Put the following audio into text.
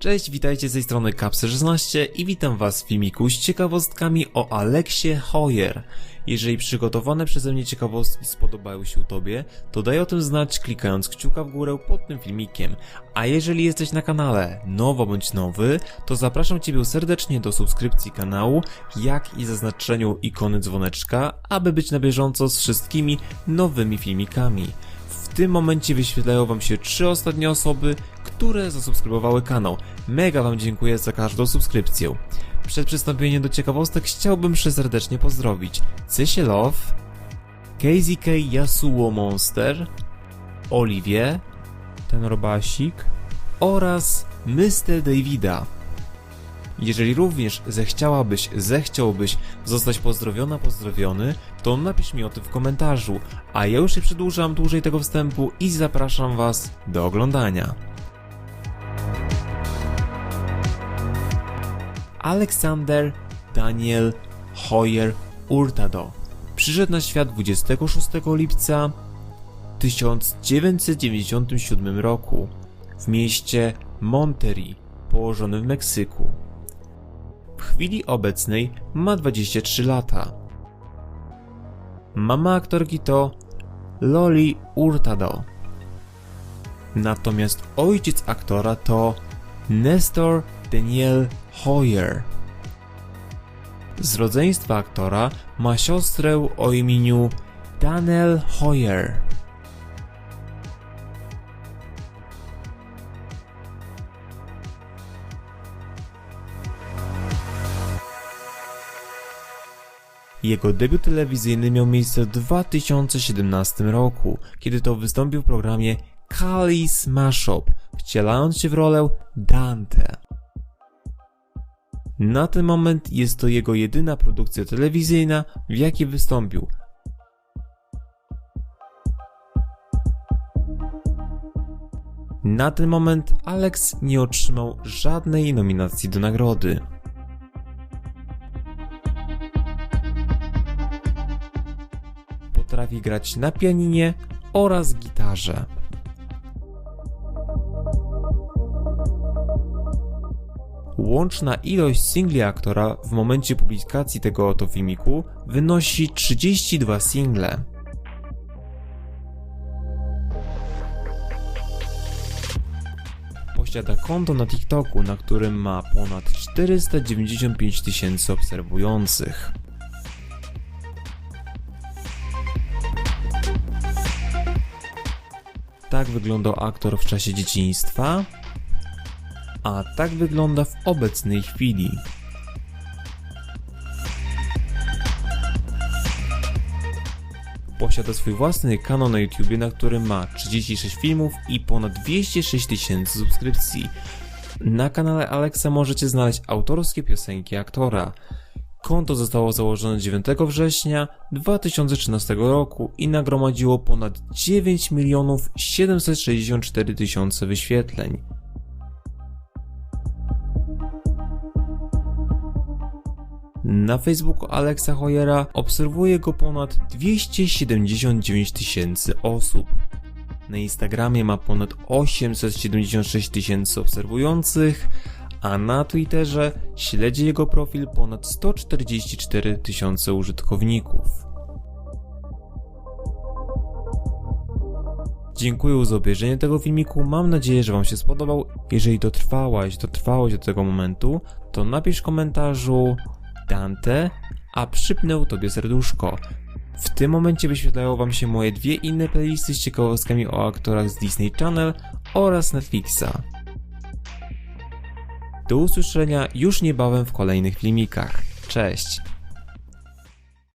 Cześć, witajcie z tej strony Kapsy16 i witam was w filmiku z ciekawostkami o Aleksie Hoyer. Jeżeli przygotowane przeze mnie ciekawostki spodobały się tobie, to daj o tym znać klikając kciuka w górę pod tym filmikiem. A jeżeli jesteś na kanale nowo bądź nowy, to zapraszam ciebie serdecznie do subskrypcji kanału, jak i zaznaczeniu ikony dzwoneczka, aby być na bieżąco z wszystkimi nowymi filmikami. W tym momencie wyświetlają Wam się trzy ostatnie osoby, które zasubskrybowały kanał. Mega Wam dziękuję za każdą subskrypcję. Przed przystąpieniem do ciekawostek chciałbym serdecznie pozdrowić Cysie Love, KZK Yasuo Monster, Oliwie, ten robasik oraz Mr. Davida. Jeżeli również zechciałabyś, zechciałbyś zostać pozdrowiona, pozdrowiony, to napisz mi o tym w komentarzu, a ja już nie przedłużam dłużej tego wstępu i zapraszam Was do oglądania. Aleksander Daniel Hoyer Hurtado przyszedł na świat 26 lipca 1997 roku w mieście Monterrey, położonym w Meksyku. W chwili obecnej ma 23 lata. Mama aktorki to Loli Hurtado. Natomiast ojciec aktora to Nestor Daniel Hoyer. Z rodzeństwa aktora ma siostrę o imieniu Daniel Hoyer. Jego debiut telewizyjny miał miejsce w 2017 roku, kiedy to wystąpił w programie Kali Smash Up, wcielając się w rolę Dante. Na ten moment jest to jego jedyna produkcja telewizyjna, w jakiej wystąpił. Na ten moment Alex nie otrzymał żadnej nominacji do nagrody. Potrafi grać na pianinie oraz gitarze. Łączna ilość singli aktora w momencie publikacji tego oto filmiku wynosi 32 single. Posiada konto na TikToku, na którym ma ponad 495 tysięcy obserwujących. Tak wyglądał aktor w czasie dzieciństwa, a tak wygląda w obecnej chwili. Posiada swój własny kanał na YouTube, na którym ma 36 filmów i ponad 206 tysięcy subskrypcji. Na kanale Alexa możecie znaleźć autorskie piosenki aktora. Konto zostało założone 9 września 2013 roku i nagromadziło ponad 9 milionów 764 tysiące wyświetleń. Na Facebooku Alexa Hoyera obserwuje go ponad 279 tysięcy osób. Na Instagramie ma ponad 876 tysięcy obserwujących, a na Twitterze śledzi jego profil ponad 144 tysiące użytkowników. Dziękuję za obejrzenie tego filmiku, mam nadzieję, że Wam się spodobał. Jeżeli dotrwałaś, dotrwałeś do tego momentu, to napisz w komentarzu Dante, a przypnę Tobie serduszko. W tym momencie wyświetlają Wam się moje dwie inne playlisty z ciekawostkami o aktorach z Disney Channel oraz Netflixa. Do usłyszenia już niebawem w kolejnych filmikach. Cześć!